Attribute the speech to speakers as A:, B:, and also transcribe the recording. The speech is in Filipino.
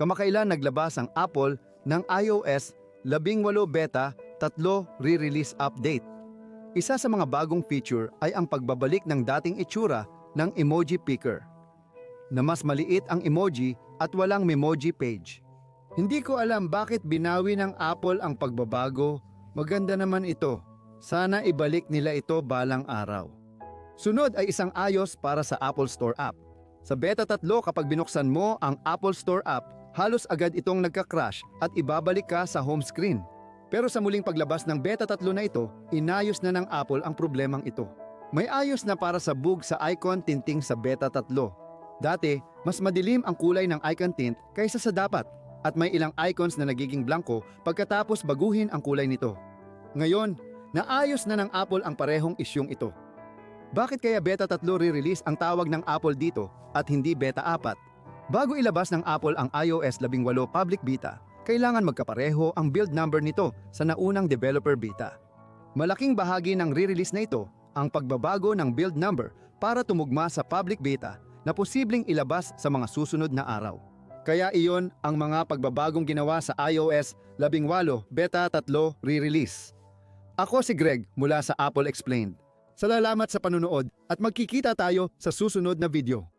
A: kamakailan naglabas ang Apple ng iOS 18 Beta 3 re-release update. Isa sa mga bagong feature ay ang pagbabalik ng dating itsura ng emoji picker na mas maliit ang emoji at walang memoji page. Hindi ko alam bakit binawi ng Apple ang pagbabago. Maganda naman ito. Sana ibalik nila ito balang araw. Sunod ay isang ayos para sa Apple Store app. Sa beta 3 kapag binuksan mo ang Apple Store app, halos agad itong nagka-crash at ibabalik ka sa home screen. Pero sa muling paglabas ng beta 3 na ito, inayos na ng Apple ang problemang ito. May ayos na para sa bug sa icon tinting sa beta 3. Dati, mas madilim ang kulay ng icon tint kaysa sa dapat at may ilang icons na nagiging blanco pagkatapos baguhin ang kulay nito. Ngayon, naayos na ng Apple ang parehong isyong ito. Bakit kaya Beta 3 re-release ang tawag ng Apple dito at hindi Beta 4? Bago ilabas ng Apple ang iOS 18 public beta, kailangan magkapareho ang build number nito sa naunang developer beta. Malaking bahagi ng re-release na ito ang pagbabago ng build number para tumugma sa public beta na posibleng ilabas sa mga susunod na araw. Kaya iyon ang mga pagbabagong ginawa sa iOS 18 Beta 3 re-release. Ako si Greg mula sa Apple Explained. Salamat sa panunood at magkikita tayo sa susunod na video.